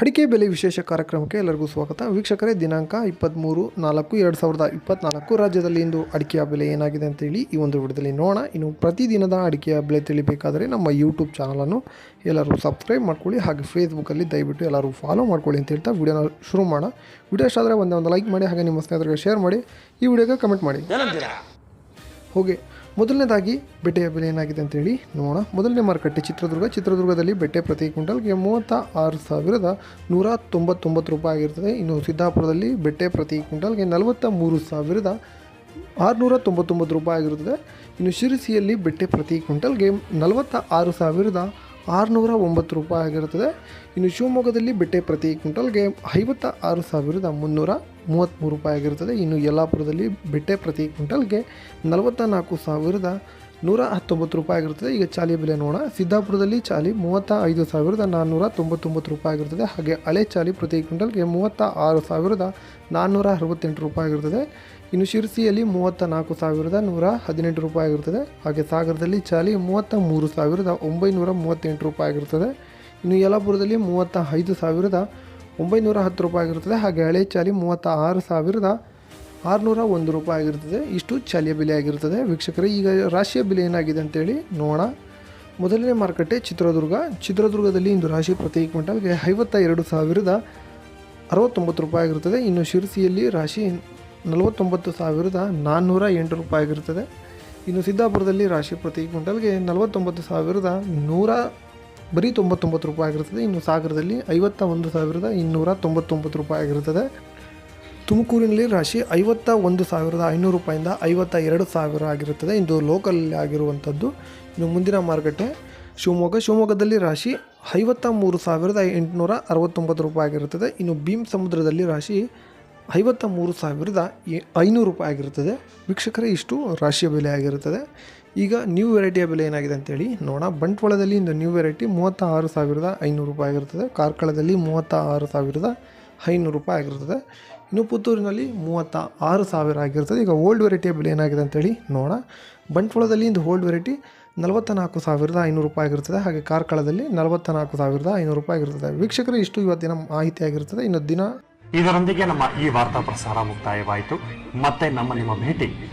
ಅಡಿಕೆ ಬೆಲೆ ವಿಶೇಷ ಕಾರ್ಯಕ್ರಮಕ್ಕೆ ಎಲ್ಲರಿಗೂ ಸ್ವಾಗತ. ವೀಕ್ಷಕರೇ ದಿನಾಂಕ ಇಪ್ಪತ್ತ್ಮೂರು ನಾಲ್ಕು ಎರಡು ಸಾವಿರದ ಇಪ್ಪತ್ನಾಲ್ಕು. ರಾಜ್ಯದಲ್ಲಿ ಇಂದು ಅಡಿಕೆಯ ಬೆಲೆ ಏನಾಗಿದೆ ಅಂತೇಳಿ ಈ ಒಂದು ವಿಡಿಯೋದಲ್ಲಿ ನೋಡೋಣ. ಇನ್ನು ಪ್ರತಿದಿನದ ಅಡಿಕೆಯ ಬೆಲೆ ತಿಳಿಬೇಕಾದರೆ ನಮ್ಮ ಯೂಟ್ಯೂಬ್ ಚಾನಲನ್ನು ಎಲ್ಲರೂ ಸಬ್ಸ್ಕ್ರೈಬ್ ಮಾಡ್ಕೊಳ್ಳಿ. ಹಾಗೆ ಫೇಸ್ಬುಕ್ಕಲ್ಲಿ ದಯವಿಟ್ಟು ಎಲ್ಲರೂ ಫಾಲೋ ಮಾಡ್ಕೊಳ್ಳಿ ಅಂತ ಹೇಳ್ತಾ ವಿಡಿಯೋನ ಶುರು ಮಾಡೋಣ. ವಿಡಿಯೋ ಇಷ್ಟ ಆದರೆ ಒಂದೇ ಒಂದು ಲೈಕ್ ಮಾಡಿ ಹಾಗೆ ನಿಮ್ಮ ಸ್ನೇಹಿತರಿಗೆ ಶೇರ್ ಮಾಡಿ. ಈ ವಿಡಿಯೋಗೆ ಕಮೆಂಟ್ ಮಾಡಿ. ಹೋಗಿ. ಮೊದಲನೇದಾಗಿ ಬೆಟ್ಟೆಯ ಬೆಲೆ ಏನಾಗಿದೆ ಅಂತೇಳಿ ನೋಡೋಣ. ಮೊದಲನೇ ಮಾರುಕಟ್ಟೆ ಚಿತ್ರದುರ್ಗ. ಚಿತ್ರದುರ್ಗದಲ್ಲಿ ಬೆಟ್ಟೆ ಪ್ರತಿ ಕ್ವಿಂಟಲ್ಗೆ ಮೂವತ್ತ ಆರು ಸಾವಿರದ ನೂರ ತೊಂಬತ್ತೊಂಬತ್ತು ರೂಪಾಯಿ ಆಗಿರ್ತದೆ. ಇನ್ನು ಸಿದ್ದಾಪುರದಲ್ಲಿ ಬೆಟ್ಟೆ ಪ್ರತಿ ಕ್ವಿಂಟಲ್ಗೆ ನಲವತ್ತ ಮೂರು ಸಾವಿರದ ಆರುನೂರ ತೊಂಬತ್ತೊಂಬತ್ತು ರೂಪಾಯಿ ಆಗಿರುತ್ತದೆ. ಇನ್ನು ಶಿರಸಿಯಲ್ಲಿ ಬೆಟ್ಟೆ ಪ್ರತಿ ಕ್ವಿಂಟಲ್ಗೆ ನಲವತ್ತ ಆರು ಸಾವಿರದ ಆರುನೂರ ಒಂಬತ್ತು ರೂಪಾಯಿ ಆಗಿರುತ್ತದೆ. ಇನ್ನು ಶಿವಮೊಗ್ಗದಲ್ಲಿ ಬೆಟ್ಟೆ ಪ್ರತಿ ಕ್ವಿಂಟಲ್ಗೆ ಐವತ್ತ ಆರು ಸಾವಿರದ ಮುನ್ನೂರ ಮೂವತ್ತ್ಮೂರು ರೂಪಾಯಿ ಆಗಿರುತ್ತದೆ ಇನ್ನು ಯಲ್ಲಾಪುರದಲ್ಲಿ ಬಿಟ್ಟೆ ಪ್ರತಿ ಕ್ವಿಂಟಲ್ಗೆ ನಲವತ್ತ ನಾಲ್ಕು ಸಾವಿರದ ನೂರ ಹತ್ತೊಂಬತ್ತು ರೂಪಾಯಿ ಆಗಿರುತ್ತದೆ ಈಗ ಚಾಲಿ ಬೆಲೆ ನೋಡೋಣ. ಸಿದ್ದಾಪುರದಲ್ಲಿ ಚಾಲಿ ಮೂವತ್ತ ಐದು ಸಾವಿರದ ನಾನ್ನೂರ ತೊಂಬತ್ತೊಂಬತ್ತು ರೂಪಾಯಿ ಆಗಿರುತ್ತದೆ ಹಾಗೆ ಹಳೆ ಚಾಲಿ ಪ್ರತಿ ಕ್ವಿಂಟಲ್ಗೆ ಮೂವತ್ತ ಆರು ಸಾವಿರದ ನಾನ್ನೂರ ಅರವತ್ತೆಂಟು ರೂಪಾಯಿ ಆಗಿರುತ್ತದೆ ಇನ್ನು ಶಿರಸಿಯಲ್ಲಿ ಮೂವತ್ತ ನಾಲ್ಕು ಸಾವಿರದ ನೂರ ಹದಿನೆಂಟು ರೂಪಾಯಿ ಆಗಿರುತ್ತದೆ ಹಾಗೆ ಸಾಗರದಲ್ಲಿ ಚಾಲಿ ಮೂವತ್ತ ಮೂರು ಸಾವಿರದ ಒಂಬೈನೂರ ಮೂವತ್ತೆಂಟು ರೂಪಾಯಿ ಆಗಿರುತ್ತದೆ ಇನ್ನು ಯಲ್ಲಾಪುರದಲ್ಲಿ ಮೂವತ್ತ ಐದು ಸಾವಿರದ ಒಂಬೈನೂರ ಹತ್ತು ರೂಪಾಯಿ ಆಗಿರುತ್ತದೆ. ಹಾಗೆ ಹಳೆ ಚಾಲಿ ಮೂವತ್ತ ಆರು ಸಾವಿರದ ಆರುನೂರ ಒಂದು ರೂಪಾಯಿ ಆಗಿರುತ್ತದೆ. ಇಷ್ಟು ಚಾಲಿಯ ಬೆಲೆ ಆಗಿರುತ್ತದೆ. ವೀಕ್ಷಕರೇ, ಈಗ ರಾಶಿಯ ಬೆಲೆ ಏನಾಗಿದೆ ಅಂತೇಳಿ ನೋಡೋಣ. ಮೊದಲನೇ ಮಾರುಕಟ್ಟೆ ಚಿತ್ರದುರ್ಗ. ಚಿತ್ರದುರ್ಗದಲ್ಲಿ ಇಂದು ರಾಶಿ ಪ್ರತಿ ಕ್ವಿಂಟಲ್ಗೆ ಐವತ್ತ ಎರಡು ಸಾವಿರದ ಅರವತ್ತೊಂಬತ್ತು ರೂಪಾಯಿ ಆಗಿರುತ್ತದೆ. ಇನ್ನು ಶಿರಸಿಯಲ್ಲಿ ರಾಶಿ ನಲವತ್ತೊಂಬತ್ತು ಸಾವಿರದ ನಾನ್ನೂರ ಎಂಟು ರೂಪಾಯಿ ಆಗಿರುತ್ತದೆ. ಇನ್ನು ಸಿದ್ದಾಪುರದಲ್ಲಿ ರಾಶಿ ಪ್ರತಿ ಕ್ವಿಂಟಲ್ಗೆ ನಲವತ್ತೊಂಬತ್ತು ಸಾವಿರದ ನೂರ ಬರೀ ತೊಂಬತ್ತೊಂಬತ್ತು ರೂಪಾಯಿ ಆಗಿರುತ್ತದೆ ಇನ್ನು ಸಾಗರದಲ್ಲಿ ಐವತ್ತ ಒಂದು ಸಾವಿರದ ಇನ್ನೂರ ತೊಂಬತ್ತೊಂಬತ್ತು ರೂಪಾಯಿ ಆಗಿರುತ್ತದೆ ತುಮಕೂರಿನಲ್ಲಿ ರಾಶಿ ಐವತ್ತ ಒಂದು ಸಾವಿರದ ಐನೂರು ರೂಪಾಯಿಂದ ಐವತ್ತ ಎರಡು ಸಾವಿರ ಆಗಿರುತ್ತದೆ ಇದು ಲೋಕಲಲ್ಲಿ ಆಗಿರುವಂಥದ್ದು. ಇನ್ನು ಮುಂದಿನ ಮಾರುಕಟ್ಟೆ ಶಿವಮೊಗ್ಗ. ಶಿವಮೊಗ್ಗದಲ್ಲಿ ರಾಶಿ ಐವತ್ತ ಮೂರು ಸಾವಿರದ ಎಂಟುನೂರ ಅರವತ್ತೊಂಬತ್ತು ರೂಪಾಯಿ ಆಗಿರುತ್ತದೆ ಇನ್ನು ಭೀಮ್ ಸಮುದ್ರದಲ್ಲಿ ರಾಶಿ ಐವತ್ತ ಮೂರು ಸಾವಿರದ ಐನೂರು ರೂಪಾಯಿ ಆಗಿರುತ್ತದೆ. ವೀಕ್ಷಕರೇ, ಇಷ್ಟು ರಾಶಿಯ ಬೆಲೆ ಆಗಿರುತ್ತದೆ. ಈಗ ನ್ಯೂ ವೆರೈಟಿಯ ಬೆಲೆ ಏನಾಗಿದೆ ಅಂತೇಳಿ ನೋಡೋಣ. ಬಂಟ್ವಾಳದಲ್ಲಿ ಇಂದು ನ್ಯೂ ವೆರೈಟಿ ಮೂವತ್ತ ಆರು ಸಾವಿರದ ಐನೂರು ರೂಪಾಯಿ ಆಗಿರುತ್ತದೆ. ಕಾರ್ಕಳದಲ್ಲಿ ಮೂವತ್ತ ಆರು ಸಾವಿರದ ಐನೂರು ರೂಪಾಯಿ ಆಗಿರುತ್ತದೆ. ಇನ್ನು ಪುತ್ತೂರಿನಲ್ಲಿ ಮೂವತ್ತ ಆರು ಸಾವಿರ ಆಗಿರ್ತದೆ ಈಗ ಓಲ್ಡ್ ವೆರೈಟಿಯ ಬೆಲೆ ಏನಾಗಿದೆ ಅಂತೇಳಿ ನೋಡೋಣ. ಬಂಟ್ವಾಳದಲ್ಲಿ ಇಂದು ಓಲ್ಡ್ ವೆರೈಟಿ ನಲವತ್ತ ನಾಲ್ಕು ಸಾವಿರದ ಐನೂರು ರೂಪಾಯಿ ಆಗಿರ್ತದೆ ಹಾಗೆ ಕಾರ್ಕಳದಲ್ಲಿ ನಲವತ್ತ ನಾಲ್ಕು ಸಾವಿರದ ಐನೂರು ರೂಪಾಯಿ ಆಗಿರ್ತದೆ ವೀಕ್ಷಕರು, ಇಷ್ಟು ಇವತ್ತಿನ ಮಾಹಿತಿ ಆಗಿರ್ತದೆ ಇನ್ನು ದಿನ ಇದರೊಂದಿಗೆ ನಮ್ಮ ಈ ವಾರ್ತಾ ಪ್ರಸಾರ ಮುಕ್ತಾಯವಾಯಿತು. ಮತ್ತೆ ನಮ್ಮ ನಿಮ್ಮ ಭೇಟಿ